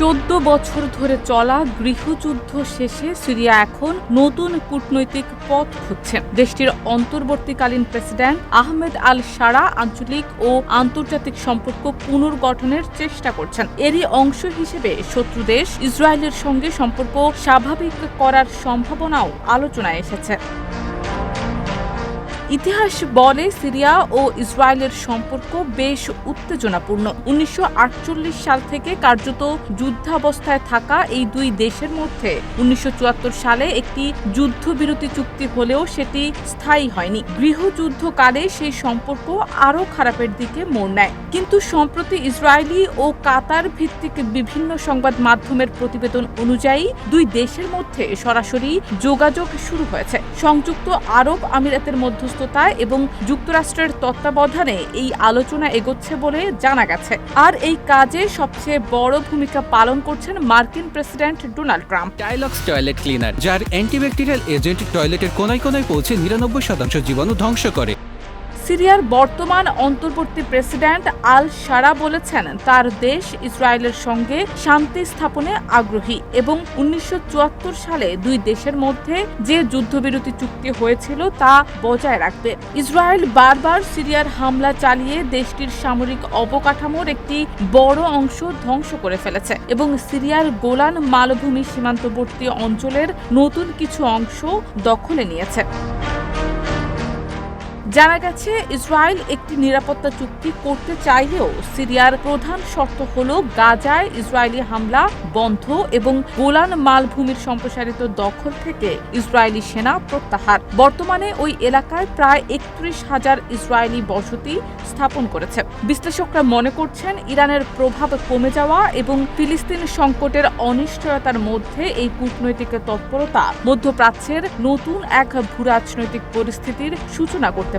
চোদ্দ বছর ধরে চলা গৃহযুদ্ধ শেষে সিরিয়া এখন নতুন কূটনৈতিক পথ খুঁজছে। দেশটির অন্তর্বর্তীকালীন প্রেসিডেন্ট আহমেদ আল সারা আঞ্চলিক ও আন্তর্জাতিক সম্পর্ক পুনর্গঠনের চেষ্টা করছেন। এরই অংশ হিসেবে শত্রু দেশ ইসরায়েলের সঙ্গে সম্পর্ক স্বাভাবিক করার সম্ভাবনাও আলোচনায় এসেছে। ইতিহাস বলে সিরিয়া ও ইসরায়েলের সম্পর্ক বেশ উত্তেজনাপূর্ণ। উনিশশো আটচল্লিশ সাল থেকে কার্যত যুদ্ধাবস্থায় থাকা এই দুই দেশের মধ্যে উনিশশো চুয়াত্তর সালে একটি যুদ্ধবিরতি চুক্তি হলেও সেটি স্থায়ী হয়নি। গৃহযুদ্ধকালে সেই সম্পর্ক আরও খারাপের দিকে মোড় নেয়। কিন্তু সম্প্রতি ইসরায়েলি ও কাতার ভিত্তিক বিভিন্ন সংবাদ মাধ্যমের প্রতিবেদন অনুযায়ী দুই দেশের মধ্যে সরাসরি যোগাযোগ শুরু হয়েছে। সংযুক্ত আরব আমিরাতের মধ্যস্থতায় এবং যুক্তরাষ্ট্রের তত্ত্বাবধানে এই আলোচনা এগোচ্ছে বলে জানা গেছে। আর এই কাজে সবচেয়ে বড় ভূমিকা পালন করছেন মার্কিন president Donald Trump. Tylox toilet cleaner, যার অ্যান্টিব্যাকটেরিয়াল এজেন্ট টয়লেটের কোনায় কোনায় পৌঁছে নিরানব্বই শতাংশ জীবাণু ধ্বংস করে। সিরিয়ার বর্তমান অন্তর্বর্তী প্রেসিডেন্ট আল সারা বলেছেন, তার দেশ ইসরায়েলের সঙ্গে শান্তি স্থাপনে আগ্রহী এবং উনিশশো চুয়াত্তর সালে দুই দেশের মধ্যে যে যুদ্ধবিরতি চুক্তি হয়েছিল তা বজায় রাখবে। ইসরায়েল বারবার সিরিয়ার হামলা চালিয়ে দেশটির সামরিক অবকাঠামোর একটি বড় অংশ ধ্বংস করে ফেলেছে এবং সিরিয়ার গোলান মালভূমি সীমান্তবর্তী অঞ্চলের নতুন কিছু অংশ দখলে নিয়েছে। জানা গেছে, ইসরায়েল একটি নিরাপত্তা চুক্তি করতে চাইলেও সিরিয়ার প্রধান শর্ত হল গাজায় ইসরায়েলি হামলা বন্ধ এবং গোলান মালভূমির সম্প্রসারিত দখল থেকে ইসরায়েলি সেনা প্রত্যাহার। বর্তমানে ওই এলাকায় প্রায় একত্রিশ হাজার ইসরায়েলি বসতি স্থাপন করেছে। বিশ্লেষকরা মনে করছেন, ইরানের প্রভাব কমে যাওয়া এবং ফিলিস্তিন সংকটের অনিশ্চয়তার মধ্যে এই কূটনৈতিক তৎপরতা মধ্যপ্রাচ্যের নতুন এক ভূরাজনৈতিক পরিস্থিতির সূচনা করতে